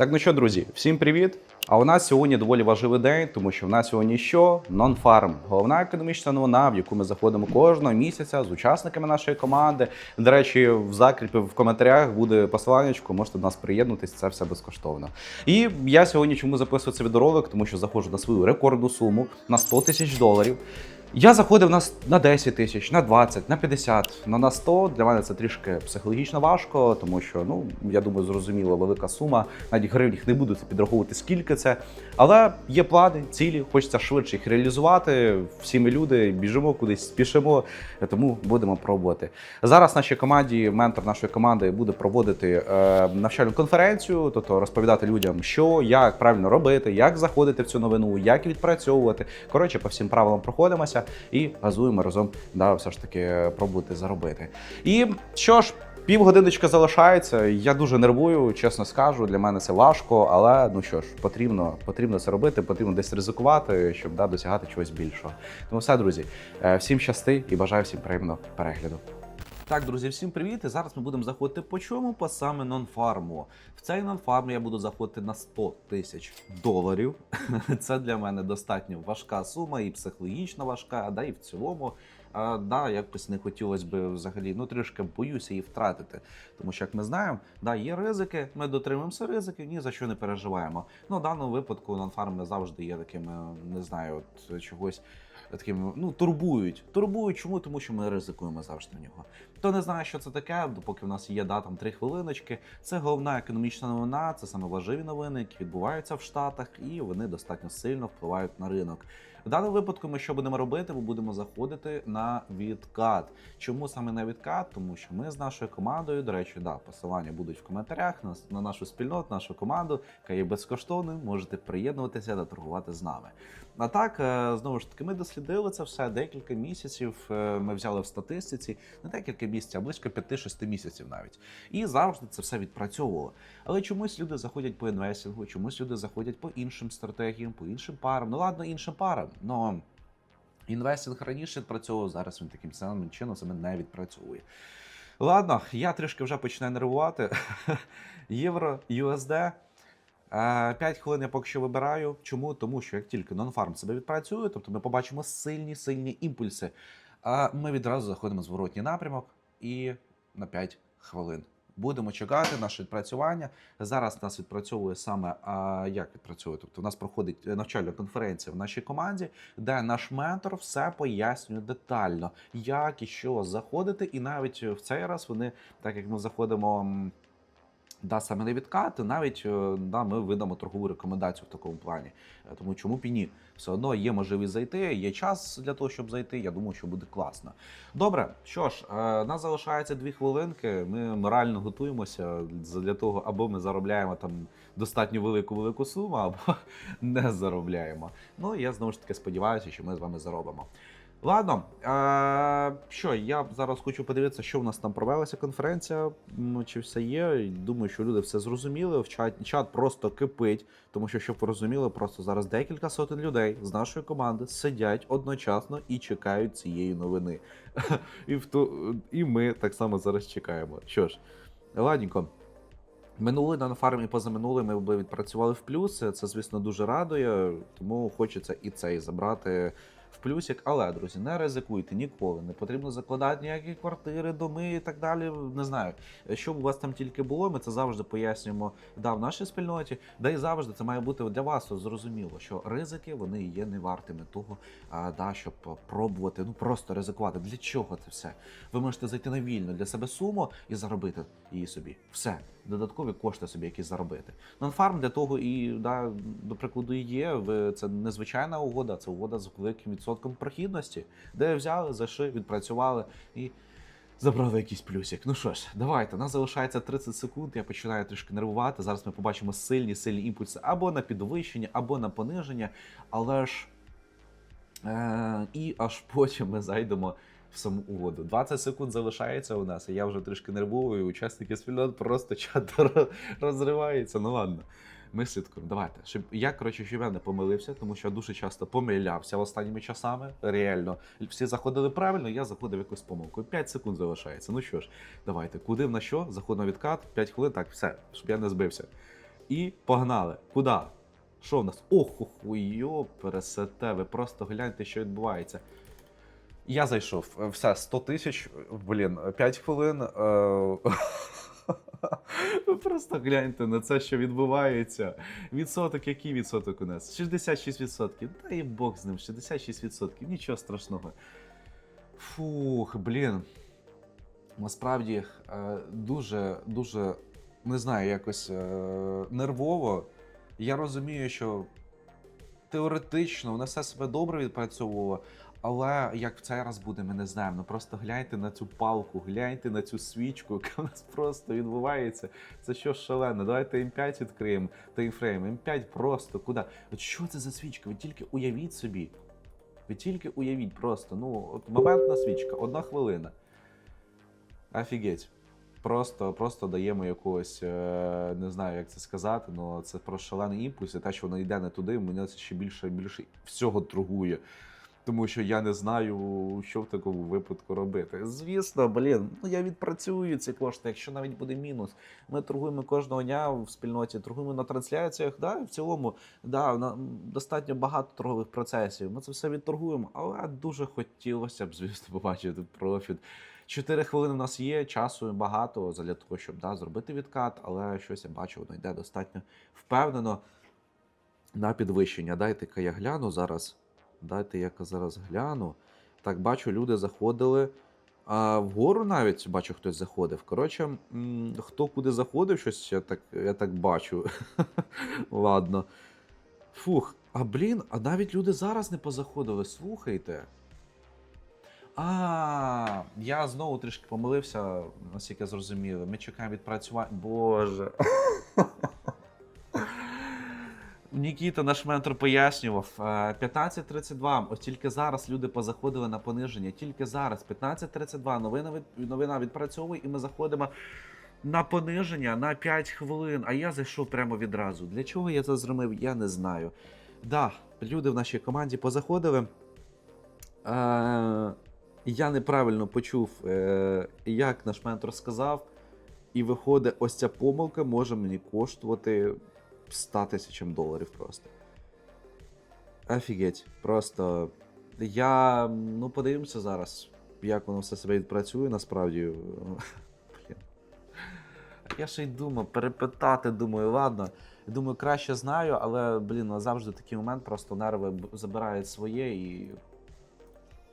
Так, ну що, друзі, всім привіт! А у нас сьогодні доволі важливий день, тому що в нас сьогодні що? Non-Farm. Головна економічна новина, в яку ми заходимо кожного місяця з учасниками нашої команди. До речі, в закріпі в коментарях буде посиланнячко, можете до нас приєднатися, це все безкоштовно. І я сьогодні чому записую цей відеоролик, тому що заходжу на свою рекордну суму на 100 тисяч доларів. Я заходив на, на 10 тисяч, на 20, на 50, но на 100 для мене це трішки психологічно важко, тому що, ну, я думаю, зрозуміло, велика сума. Навіть гривнях не буду підраховувати, скільки це. Але є плани, цілі, хочеться швидше їх реалізувати. Всі ми люди, біжимо кудись, спішимо, тому будемо пробувати. Зараз нашій команді, ментор нашої команди буде проводити е, навчальну конференцію, тобто розповідати людям, що, як правильно робити, як заходити в цю новину, як відпрацьовувати. Коротше, по всім правилам проходимося і газуємо разом, да, все ж таки пробувати заробити. І що ж. Півгодиночка залишається. Я дуже нервую, чесно скажу. Для мене це важко, але ну що ж, потрібно, потрібно це робити, потрібно десь ризикувати, щоб да, досягати чогось більшого. Тому все, друзі, е, всім щасти і бажаю всім приємного перегляду. Так, друзі, всім привіт! І зараз ми будемо заходити по чому? По саме нонфарму. В цей нонфарм я буду заходити на 100 тисяч доларів. Це для мене достатньо важка сума і психологічно важка, да і в цілому. А, да, якось не хотілося б взагалі, ну трішки боюся її втратити. Тому що, як ми знаємо, да, є ризики, ми дотримуємося ризиків, ні за що не переживаємо. Ну, в даному випадку нонфарм не завжди є таким, е, не знаю, от чогось таким, ну, турбують. Турбують чому? Тому що ми ризикуємо завжди в нього. Хто не знає, що це таке, допоки в нас є да, там три хвилиночки. Це головна економічна новина, це саме важливі новини, які відбуваються в Штатах, і вони достатньо сильно впливають на ринок. В даному випадку ми що будемо робити? Ми будемо заходити на відкат. Чому саме на відкат? Тому що ми з нашою командою, до речі, да, посилання будуть в коментарях на, на нашу спільноту, нашу команду, яка є безкоштовною. Можете приєднуватися та торгувати з нами. А так, е, знову ж таки, ми дослідили це все декілька місяців. е, Ми взяли в статистиці не декілька місяців, а близько 5-6 місяців навіть. І завжди це все відпрацьовувало. Але чомусь люди заходять по інвестингу, чомусь люди заходять по іншим стратегіям, по іншим парам. Ну ладно, іншим парам. Но інвестинг раніше відпрацьовував, зараз він таким самим чином себе не відпрацьовує. Ладно, я трішки вже починаю нервувати. Євро, USD. 5 хвилин я поки що вибираю. Чому? Тому що як тільки нонфарм себе відпрацює, тобто ми побачимо сильні сильні імпульси, ми відразу заходимо в зворотній напрямок і на 5 хвилин. Будемо чекати наше відпрацювання. Зараз нас відпрацьовує саме а, як відпрацьовує. Тобто, у нас проходить навчальна конференція в нашій команді, де наш ментор все пояснює детально, як і що заходити. І навіть в цей раз вони, так як ми заходимо. Да, саме не відкати, навіть е, да, ми видамо торгову рекомендацію в такому плані. Е, Тому чому б і ні? Все одно є можливість зайти, є час для того, щоб зайти. Я думаю, що буде класно. Добре, що ж, е, нас залишається дві хвилинки. Ми морально готуємося для того, або ми заробляємо там достатньо велику велику суму, або не заробляємо. Ну я знову ж таки сподіваюся, що ми з вами заробимо. Ладно, е, що я зараз хочу подивитися, що в нас там провелася конференція. Чи все є? Думаю, що люди все зрозуміли. В чат, чат просто кипить, тому що, щоб ви розуміли, просто зараз декілька сотень людей з нашої команди сидять одночасно і чекають цієї новини. І, в ту, і ми так само зараз чекаємо. Що ж, ладненько. Минулий на фармі позаминулий ми би відпрацювали в плюс. Це, звісно, дуже радує, тому хочеться і цей забрати в плюсик. Але, друзі, не ризикуйте ніколи. Не потрібно закладати ніякі квартири, доми і так далі. Не знаю, що б у вас там тільки було. Ми це завжди пояснюємо да, в нашій спільноті. Да і завжди це має бути для вас зрозуміло, що ризики вони є не вартими того, да, щоб пробувати, ну просто ризикувати. Для чого це все? Ви можете зайти на вільну для себе суму і заробити її собі. Все. Додаткові кошти собі якісь заробити. Нонфарм для того і да, до прикладу є. Це незвичайна угода, це угода з великим відсотком прохідності, де взяли, зайшли, відпрацювали і забрали якийсь плюсик. Ну що ж, давайте. У Нас залишається 30 секунд. Я починаю трішки нервувати. Зараз ми побачимо сильні, сильні імпульси або на підвищення, або на пониження. Але ж е- і аж потім ми зайдемо в саму угоду. 20 секунд залишається у нас, і я вже трішки нервую. Учасники спільнот просто чат роз- розривається. Ну ладно. Ми слідкуємо. Давайте. Щоб я, коротше, щоб я не помилився, тому що я дуже часто помилявся останніми часами. Реально. Всі заходили правильно, я заходив якусь помилкою. 5 секунд залишається. Ну що ж, давайте. Куди на що? Заход відкат, 5 хвилин, так, все, щоб я не збився. І погнали. Куди? Що в нас? Ох, ох, йо, пересете, ви просто гляньте, що відбувається. Я зайшов. Е, Все, 100 тисяч, блін, 5 хвилин. е, просто гляньте на це, що відбувається. Відсоток, який відсоток у нас? 66%. Та і Бог з ним, 66%. Нічого страшного. Фух, блін. Насправді е, дуже, дуже, не знаю, якось нервово. Я розумію, що теоретично вона все себе добре відпрацьовувала, але як в цей раз буде, ми не знаємо. Ну просто гляньте на цю палку, гляньте на цю свічку, яка в нас просто відбувається. Це що шалено. Давайте М5 відкриємо таймфрейм. М5 просто куди? От що це за свічка? Ви тільки уявіть собі. Ви тільки уявіть просто. Ну, от моментна свічка, одна хвилина. Офігеть. Просто, просто даємо якогось, е, не знаю, як це сказати, але це про шалений імпульс, і те, що воно йде не туди, мене це ще більше і більше всього торгує. Тому що я не знаю, що в такому випадку робити. Звісно, блін, ну я відпрацюю ці кошти, якщо навіть буде мінус. Ми торгуємо кожного дня в спільноті, торгуємо на трансляціях. Да, в цілому, да, на, достатньо багато торгових процесів. Ми це все відторгуємо, але дуже хотілося б, звісно, побачити профіт. Чотири хвилини в нас є, часу багато для того, щоб да, зробити відкат, але щось я бачу, воно йде достатньо впевнено на підвищення. Дайте-ка я гляну зараз. Дайте я зараз гляну. Так, бачу, люди заходили. А вгору навіть бачу, хтось заходив. Коротше, хто куди заходив, щось я так, я так бачу. Ладно. Фух, а блін, а навіть люди зараз не позаходили, слухайте. А, я знову трішки помилився, наскільки я зрозумів. Ми чекаємо відпрацювання. Боже. Нікіта, наш ментор, пояснював. е, 15.32. Ось тільки зараз люди позаходили на пониження. Тільки зараз. 15.32. Новина, від, новина відпрацьовує, і ми заходимо на пониження на 5 хвилин. А я зайшов прямо відразу. Для чого я це зробив, я не знаю. Да, люди в нашій команді позаходили. Е, я неправильно почув, е, як наш ментор сказав, і виходить, ось ця помилка може мені коштувати 100 тисячам доларів просто. Офігеть. Просто я. Ну, подивимося зараз, як воно все себе відпрацює насправді. Я ще й думав, перепитати, думаю, ладно. Думаю, краще знаю, але, блін, завжди такий момент, просто нерви забирають своє і.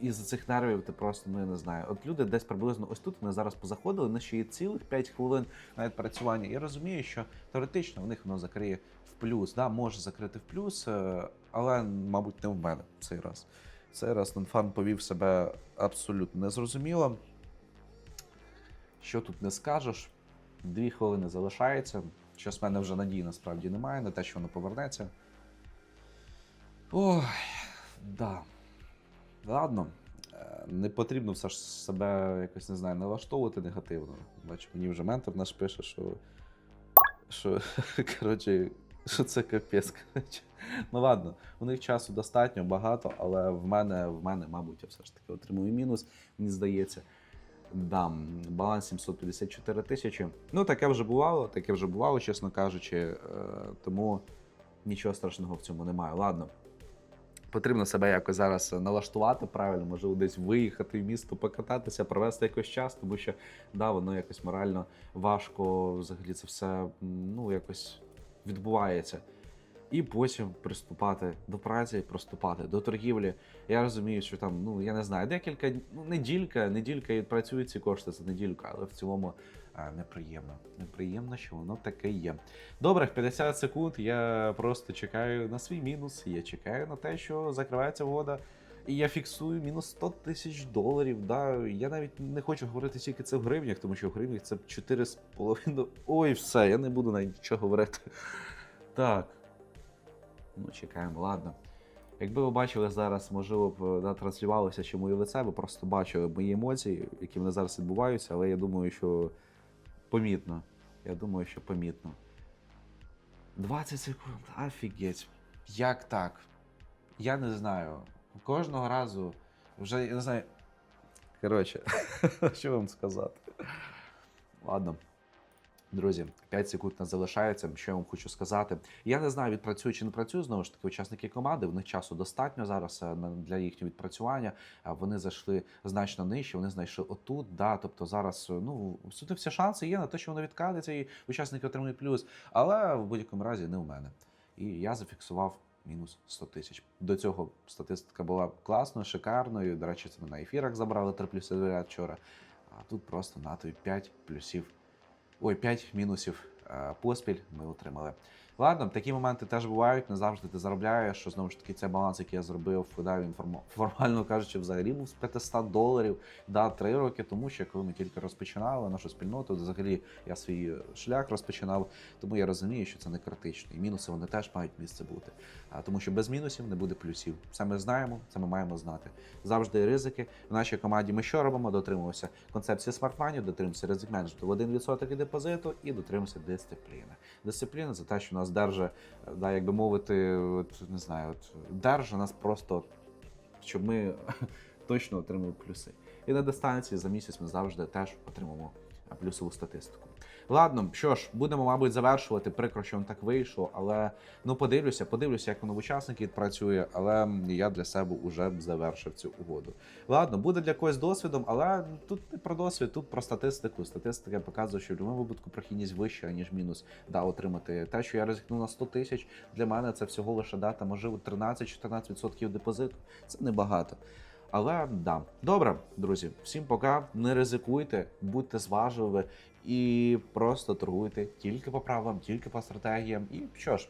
І з цих нервів ти просто ну я не знаю. От люди десь приблизно ось тут вони зараз позаходили, на ще є цілих 5 хвилин на відпрацювання. Я розумію, що теоретично в них воно закриє в плюс. Да, може закрити в плюс, е, але, мабуть, не в мене цей раз. Цей раз Нонфан повів себе абсолютно незрозуміло. Що тут не скажеш? Дві хвилини залишається. Щось в мене вже надії насправді немає на те, що воно повернеться. Ой, да. Ладно. Е, Не потрібно все ж себе якось не знаю, налаштовувати негативно. Бачу, мені вже ментор наш пише, що. Що, коротше, що це капець. коротше. Ну ладно, у них часу достатньо багато, але в мене, в мене, мабуть, я все ж таки отримую мінус, мені здається. Да, баланс 754 тисячі. Ну, таке вже бувало, таке вже бувало, чесно кажучи. Е, тому нічого страшного в цьому немає. Ладно. Потрібно себе якось зараз налаштувати правильно, можливо, десь виїхати в місто, покататися, провести якось час, тому що да, воно якось морально важко, взагалі це все ну, якось відбувається. І потім приступати до праці, приступати до торгівлі. Я розумію, що там, ну я не знаю, декілька ну, неділька, неділька і працюють ці кошти за недільку, але в цілому неприємно. Неприємно, що воно таке є. Добре, 50 секунд. Я просто чекаю на свій мінус. Я чекаю на те, що закривається вода. І я фіксую мінус 100 тисяч доларів. Да. Я навіть не хочу говорити скільки це в гривнях, тому що в гривнях це 4,5. Ой, все, я не буду навіть нічого говорити. Так. Ну, чекаємо, ладно. Якби ви бачили зараз, можливо, б да, транслювалося ще моє лице, ви просто бачили мої емоції, які вони зараз відбуваються, але я думаю, що помітно. Я думаю, що помітно. 20 секунд, офігеть. Як так? Я не знаю. Кожного разу вже я не знаю. Коротше, що вам сказати? Ладно. Друзі, 5 секунд нас залишається. Що я вам хочу сказати? Я не знаю, відпрацюю чи не працюю. Знову ж таки, учасники команди. В них часу достатньо зараз е, для їхнього відпрацювання. А Вони зайшли значно нижче. Вони знайшли отут. Да, тобто зараз е, ну суто всі шанси є на те, що воно відкатиться, і учасники отримують плюс. Але в будь-якому разі не у мене. І я зафіксував. Мінус 100 тисяч. До цього статистика була класною, шикарною. До речі, це ми на ефірах забрали 3 плюси вчора. А тут просто на тобі 5 плюсів ой, 5 мінусів е, поспіль ми отримали. Ладно, такі моменти теж бувають, не завжди ти заробляєш, що знову ж таки цей баланс, який я зробив, да, він форма- формально кажучи, взагалі був з 500 доларів да, 3 роки тому, що коли ми тільки розпочинали нашу спільноту, взагалі я свій шлях розпочинав, тому я розумію, що це не критично. І мінуси вони теж мають місце бути. А, тому що без мінусів не буде плюсів. Це ми знаємо, це ми маємо знати. Завжди ризики. В нашій команді ми що робимо? Дотримуємося концепції смартманів, дотримуємося ризик менеджменту в 1% від депозиту і дотримуємося дисципліни. Дисципліна це те, що нас держить, да, як би мовити, от, не знаю, от, держить нас просто, щоб ми точно отримали плюси. І на дистанції за місяць ми завжди теж отримаємо плюсову статистику. Ладно, що ж, будемо, мабуть, завершувати. Прикро, що він так вийшло, але ну подивлюся, подивлюся, як воно в учасників працює, але я для себе вже завершив цю угоду. Ладно, буде для когось досвідом, але тут не про досвід, тут про статистику. Статистика показує, що в будь-якому випадку прохідність вища, ніж мінус да, отримати. Те, що я ризикнув на 100 тисяч, для мене це всього лише дата, можливо, 13-14% депозиту. Це небагато. Але да, добре, друзі, всім пока. Не ризикуйте, будьте зважливі і просто торгуйте тільки по правилам, тільки по стратегіям. І що ж,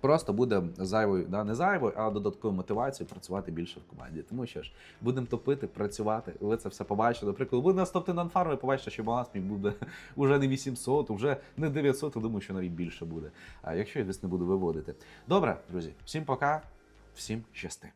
просто буде зайвою, да, не зайвою, а додатковою мотивацією працювати більше в команді. Тому що ж, будемо топити, працювати. Ви це все побачили. Наприклад, ви нас топти на фармі, побачите, що баланс мій буде вже не 800, вже не 900, я думаю, що навіть більше буде. А якщо я десь не буду виводити. Добре, друзі, всім пока, всім щасти.